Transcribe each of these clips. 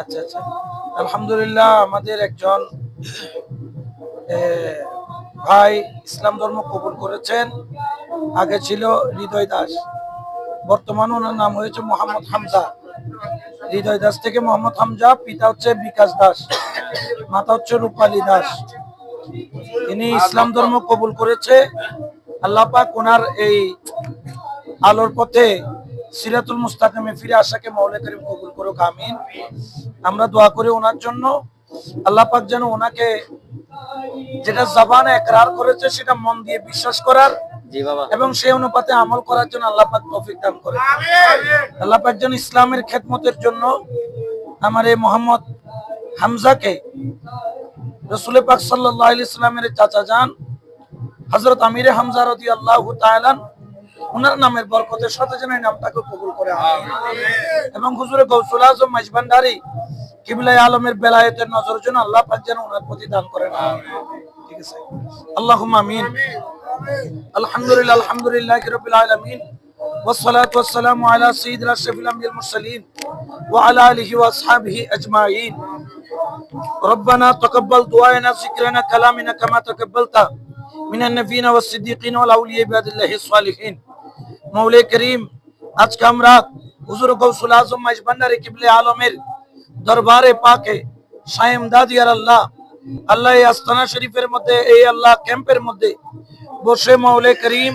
আচ্ছা আচ্ছা। আলহামদুলিল্লাহ, আমাদের একজন ভাই ইসলাম ধর্ম কবুল করেছেন। আগে ছিল হৃদয় দাস। বর্তমান ওনার নাম হয়েছে মোহাম্মদ হামজা। হৃদয় দাস থেকে মোহাম্মদ হামজা, পিতা হচ্ছে বিকাশ দাস, মাতা হচ্ছে রূপালী দাস। তিনি ইসলাম ধর্ম কবুল করেছে। আল্লাহ পাক ওনার এই আলোর পথে সিরাতুল মুস্তাকিমে ফিরে আসাকে মৌলে করিম কবুল করুক আমিন। আমরা দোয়া করি ওনার জন্য। আল্লাহ পাক যেন ওনাকে যেটা জবানে একরার করেছে সেটা মন দিয়ে বিশ্বাস করার জি বাবা। এবং সেই অনুপাতে আমল করার জন্য আল্লাহ পাক তৌফিক দান করে আল্লাহ পাক যেন ইসলামের খেদমতের জন্য আমার এই মোহাম্মদ হামজাকে রসুল পাক সাল্লাহ আলি ইসলামের চাচা যান হজরত আমিরে হামজা রদি আল্লাহ তাআলান ওনার নামের বরকতের সাথে যেন এই নামটাকে কবুল করে আমিন। এবং হুজুরে গৌসুল আজম মাইজবান্ডারি কিবলাই আলমের বেলায়েতের নজর যেন আল্লাহ পাক যেন ওনার প্রতি দান করেন ঠিক আছে আল্লাহুম্মা আমিন আলহামদুলিল্লাহ আলহামদুলিল্লাহ রাব্বিল আলামিন والصلاة والسلام على سيدنا أشرف الأنبياء المرسلين وعلى آله وأصحابه أجمعين ربنا تقبل دعائنا ذكرنا كلامنا كما تقبلت من النبيين والصديقين والأولياء بعد الله الصالحين মৌলে করিম, আজকে আমরা হুজুর গৌসুল আজম মাইজবান্ডারি কিবলে আলমের দরবারে পাকে সায়েম দাদিয়ার আল্লাহ আল্লাহ আস্তানা শরীফের মধ্যে, এই আল্লাহ ক্যাম্পের মধ্যে বসে মৌলে করিম,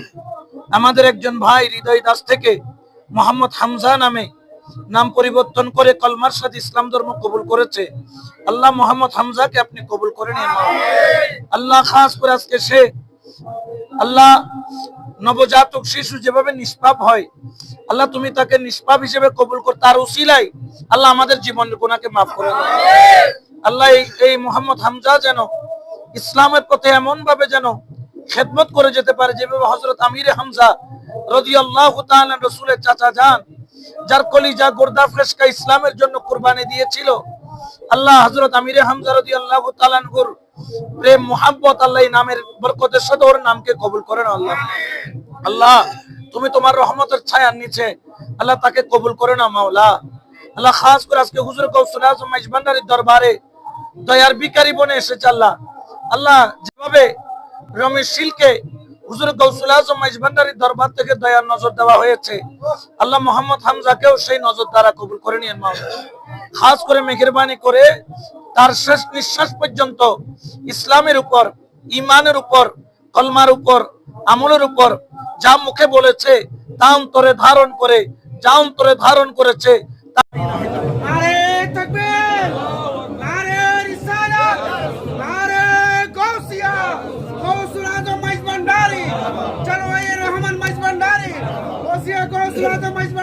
আমাদের একজন ভাই হৃদয় দাস থেকে মোহাম্মদ হামজা নামে নাম পরিবর্তন করে কলমার সাথে ইসলাম ধর্ম কবুল করেছে। আল্লাহ মোহাম্মদ হামজাকে আপনি কবুল করে নিন। আল্লাহ খাস করে আজকে সে আল্লাহ নবজাতক শিশু যেভাবে নিষ্পাপ হয়, আল্লাহ তুমি তাকে নিষ্পাপ হিসেবে কবুল কর, তার উসিলাই আল্লাহ আমাদের জীবনের গুণাকে মাফ করে আল্লাহ এই- মোহাম্মদ হামজা যেন ইসলামের পথে এমন ভাবে যেন খেদমত করে যেতে পারে, যেভাবে হজরত আমির হামজা রদি আল্লাহ রসুলের চাচা যান যার কলিজা গোর্দা ফ্রেশকা ইসলামের জন্য কুরবানি দিয়েছিল, আল্লাহ হজরত আমির হামজা রদি আল্লাহ তালানগুর প্রেম মোহাম্মত আল্লাহ নামের বরকতের সাথে ওর নামকে কবুল করেন আল্লাহ। আল্লাহ, তুমি তোমার রহমতের ছায়ার নিচে আল্লাহ তাকে কবুল করে না, মাওলা। আল্লাহ, খাস করে আজকে হুজুর কৌশল আজম দরবারে দয়ার বিকারি বনে এসেছে আল্লাহ। আল্লাহ, যেভাবে রমেশ শিলকে হুজুর গৌসুল আজম দরবার থেকে দয়ার নজর দেওয়া হয়েছে, আল্লাহ মোহাম্মদ হামজাকেও সেই নজর দ্বারা কবুল করে নিয়ে মাওলা। খাস করে মেহরবানি করে তার শেষ নিঃশ্বাস পর্যন্ত ইসলামের উপর ইমানের উপর, কলমার উপর, আমলের উপর যা মুখে বলেছে তা অন্তরে ধারণ করে, যা অন্তরে ধারণ করেছে তা রহমান